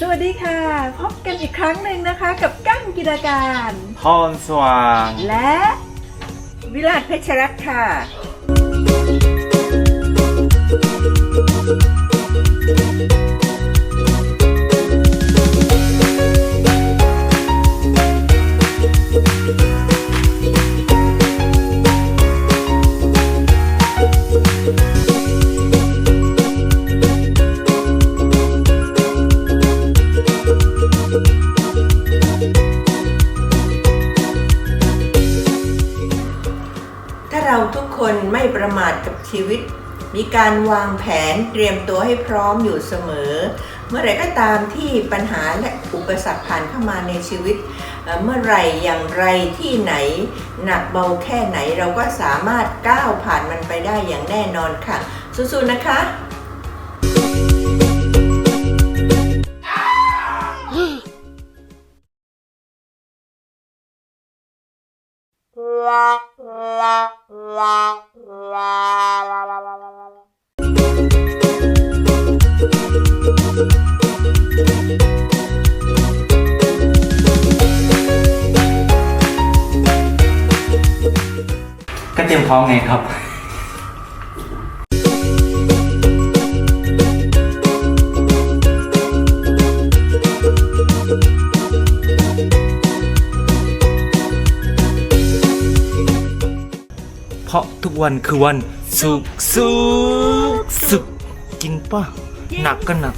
ค่ะ พบกันอีกครั้งหนึ่งนะคะกับกั้งกิจการ พรสว่าง และวิราชเพชรรัตน์ค่ะ ถ้าเราทุกคนไม่ประมาทกับชีวิต มีการวางแผนเตรียมตัวให้พร้อมอยู่เสมอ เมื่อไรก็ตามที่ปัญหาและอุปสรรคผ่านเข้ามาในชีวิต เมื่อไรอย่างไรที่ไหน หนักเบาแค่ไหนเราก็สามารถก้าวผ่านมันไปได้อย่างแน่นอนค่ะสู้ๆนะคะ ก็เตรียมพร้อมไง รับเพราะทุกวันคือวันสุขสุขสุกกินป่ะหนักก็หนัก